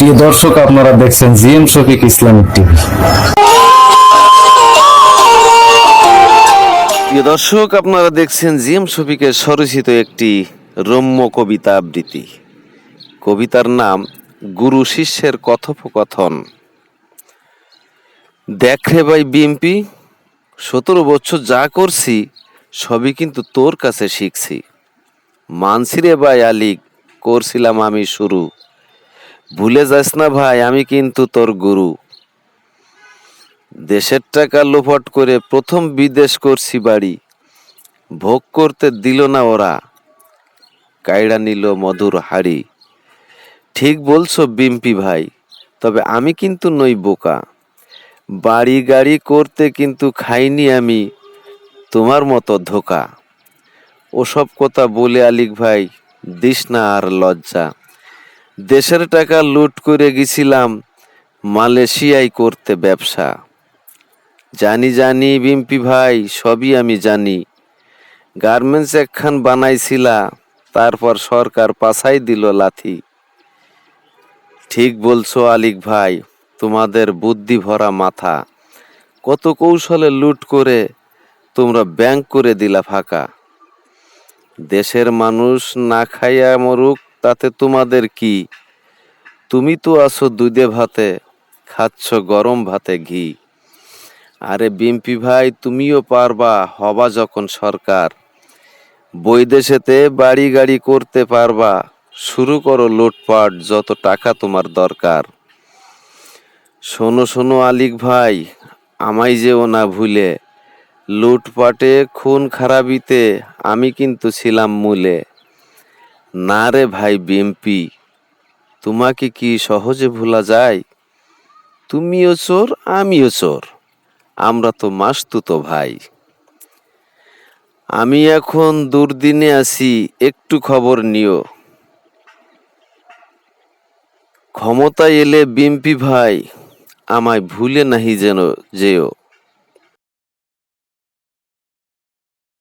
প্রিয় দর্শক, আপনারা দেখছেন জিএম শফিক ইসলামিক টিভি। প্রিয় দর্শক, আপনারা দেখছেন জিএম শফিকের স্বরচিত একটি রম্য কবিতা আবৃত্তি। কবিতার নাম গুরু শিষ্যের কথোপকথন। দেখ রে ভাই বিএমপি, সতেরো বছর যা করছি, সবই কিন্তু তোর কাছে শিখছি। মানছি রে ভাই আলিক করছিলাম আমি শুরু। ভুলে যাস না ভাই, আমি কিন্তু তোর গুরু। দেশের টাকা লোপাট করে প্রথম বিদেশ করছি বাড়ি। ভোগ করতে দিল না ওরা। কায়ড়া নিল মধুর হাড়ি। ঠিক বলছো বিম্পি ভাই, তবে আমি কিন্তু নই বোকা। বাড়ি গাড়ি করতে কিন্তু খাইনি আমি, তোমার মতো ধোকা। ওসব কথা বলে আলিক ভাই, দিস না আর লজ্জা। দেশের টাকা লুট করে গেছিলাম, মালয়েশিয়ায় করতে ব্যবসা। জানি জানি বিম্পি ভাই, সবই আমি জানি। গার্মেন্টস একখান বানাইছিলা, তারপর সরকার পাছাই দিল লাথি। ঠিক বলছো, আলিক ভাই, তোমাদের বুদ্ধি ভরা মাথা। কত কৌশলে লুট করে তোমরা ব্যাংক করে দিলা ফাঁকা। দেশের মানুষ না খাইয়া মরুক তাতে তোমাদের কি? তুমি তো আছো দুধে ভাতে, খাচ্ছ গরম ভাতে ঘি। আরে বিম্পি ভাই, তুমিও পারবা, হবা যখন সরকার। বৈদেশেতে বাড়ি গাড়ি করতে পারবা, শুরু করো লুটপাট, যত টাকা তোমার দরকার। শোনো শোনো আলিক ভাই, আমায় যেও না ভুলে। লুটপাটে খুন খারাপিতে আমি কিন্তু ছিলাম মূলে। না রে ভাই বিম্পি তোমাকে কি সহজে ভোলা যায়? তুমিও চোর, আমিও চোর। আমরা তো মাসতুতো ভাই। আমি এখন দুর্দিনে আছি, একটু খবর নিও। ক্ষমতায় এলে বিম্পি ভাই, আমায় ভুলে নাহি যেন যেও।